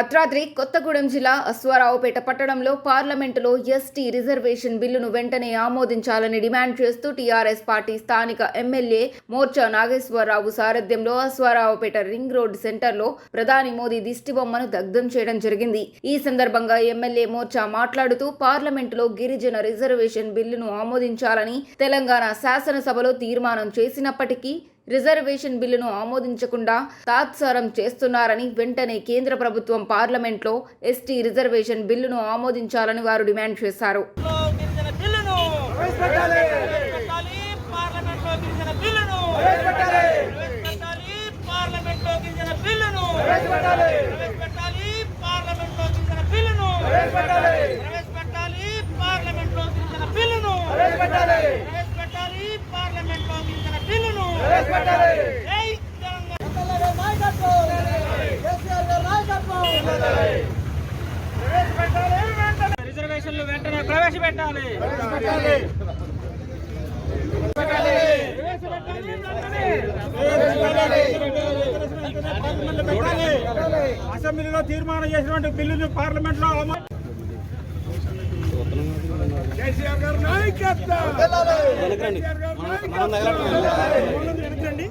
భద్రాద్రి కొత్తగూడెం జిల్లా అశ్వారావుపేట పట్టణంలో పార్లమెంటులో ఎస్టీ రిజర్వేషన్ బిల్లును వెంటనే ఆమోదించాలని డిమాండ్ చేస్తూ టీఆర్ఎస్ పార్టీ స్థానిక ఎమ్మెల్యే మోర్చా నాగేశ్వరరావు సారథ్యంలో అశ్వారావుపేట రింగ్ రోడ్ సెంటర్లో ప్రధాని మోదీ దిష్టిబొమ్మను దగ్ధం చేయడం జరిగింది. ఈ సందర్భంగా ఎమ్మెల్యే మోర్చా మాట్లాడుతూ పార్లమెంటులో గిరిజన రిజర్వేషన్ బిల్లును ఆమోదించాలని తెలంగాణ శాసనసభలో తీర్మానం చేసినప్పటికీ రిజర్వేషన్ బిల్లును ఆమోదించకుండా తాత్సారం చేస్తున్నారని వెంటనే కేంద్ర ప్రభుత్వం పార్లమెంట్లో ఎస్టీ రిజర్వేషన్ బిల్లును ఆమోదించాలని వారు డిమాండ్ చేశారు. బిల్లును ప్రవేశపెట్టాలి పార్లమెంట్లో గిరిజన బిల్లును ప్రవేశపెట్టాలి పార్లమెంట్లో గిరిజన బిల్లును ప్రవేశపెట్టాలి పార్లమెంట్లో గిరిజన బిల్లును ప్రవేశపెట్టాలి పార్లమెంట్లో గిరిజన బిల్లును ప్రవేశపెట్టాలి పార్లమెంట్లో గిరిజన బిల్లును జై తెలంగాణ రిజర్వేషన్లు వెంటనే ప్రవేశపెట్టాలి. అసెంబ్లీలో తీర్మానం చేసినటువంటి బిల్లును పార్లమెంట్లో కేసీఆర్ గారు నాయకత్వం గారు నాయకత్వం. ముందు వెనకండి.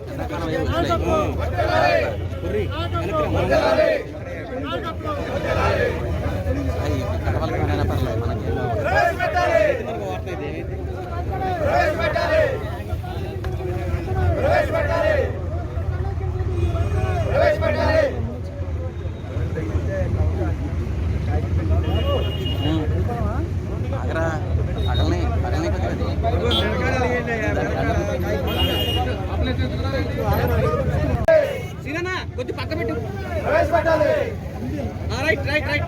కొద్ది పక్క పెట్టు. Right right right.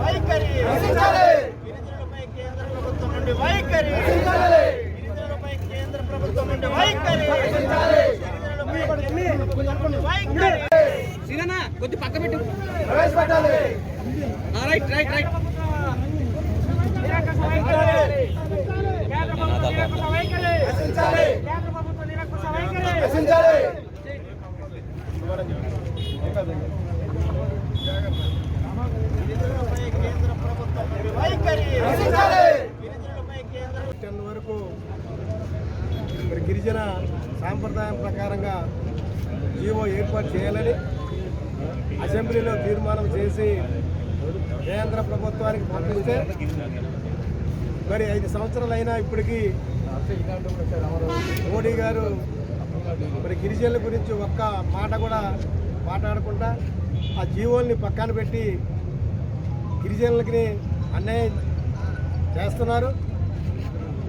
వైఖరి గిరిజనులపై కేంద్ర ప్రభుత్వం నుండి వైఖరి గిరిజనులపై కేంద్ర ప్రభుత్వం నుండి వైఖరి గిరిజనులపై కేంద్ర ప్రభుత్వం నుండి వైఖరి సీనన్నా కొద్ది పక్క పెట్టు. Right right right. టెన్ వరకు మరి గిరిజన సాంప్రదాయం ప్రకారంగా జీవో ఏర్పాటు చేయాలని అసెంబ్లీలో తీర్మానం చేసి కేంద్ర ప్రభుత్వానికి పంపిస్తే మరి ఐదు సంవత్సరాలైనా ఇప్పటికీ మోడీ గారు మరి గిరిజనుల గురించి ఒక్క మాట కూడా మాట్లాడకుండా ఆ జీవోల్ని పక్కన పెట్టి గిరిజనులకి అన్యాయం చేస్తున్నారు.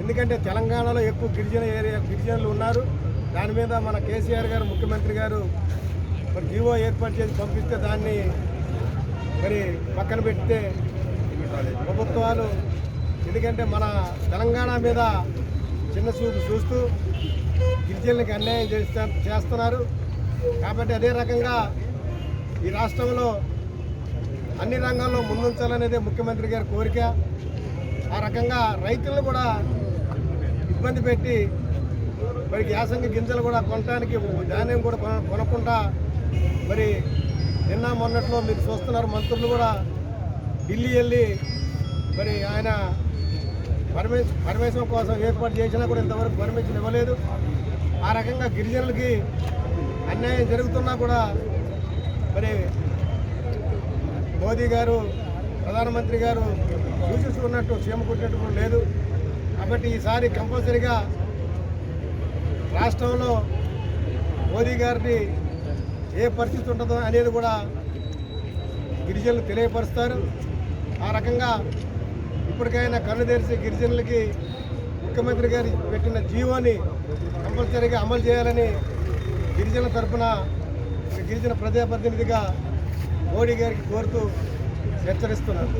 ఎందుకంటే తెలంగాణలో ఎక్కువ గిరిజన ఏరియా గిరిజనులు ఉన్నారు. దాని మీద మన కేసీఆర్ గారు ముఖ్యమంత్రి గారు మరి జీవో ఏర్పాటు చేసి పంపిస్తే దాన్ని మరి పక్కన పెడితే ప్రభుత్వాలు ఎందుకంటే మన తెలంగాణ మీద చిన్న చూపు చూస్తూ గిరిజనులకు అన్యాయం చేస్తా చేస్తున్నారు. కాబట్టి అదే రకంగా ఈ రాష్ట్రంలో అన్ని రంగాల్లో ముందుంచాలనేదే ముఖ్యమంత్రి గారి కోరిక. ఆ రకంగా రైతులను కూడా ఇబ్బంది పెట్టి మరి యాసంగి గింజలు కూడా కొనడానికి ధాన్యం కూడా కొన కొనకుండా మరి నిన్న మొన్నట్లో మీరు చూస్తున్నారు మంత్రులు కూడా ఢిల్లీ వెళ్ళి మరి ఆయన పర్మిషన్ పర్మిషన్ కోసం ఏర్పాటు చేసినా కూడా ఇంతవరకు పర్మిషన్ ఇవ్వలేదు. ఆ రకంగా గిరిజనులకి అన్యాయం జరుగుతున్నా కూడా మరి మోదీ గారు ప్రధానమంత్రి గారు సూచిస్తున్నట్టు సీమ కొట్టినట్టు కూడా లేదు. కాబట్టి ఈసారి కంపల్సరీగా రాష్ట్రంలో మోదీ గారిని ఏ పరిస్థితి ఉంటుందో అనేది కూడా గిరిజనులు తెలియపరుస్తారు. ఆ రకంగా ఇప్పటికైనా కన్ను తెరిచి గిరిజనులకి ముఖ్యమంత్రి గారు పెట్టిన జీవోని కంపల్సరీగా అమలు చేయాలని గిరిజనుల తరఫున గిరిజన ప్రజాప్రతినిధిగా మోడీ గారికి కోరుతూ హెచ్చరిస్తున్నాను.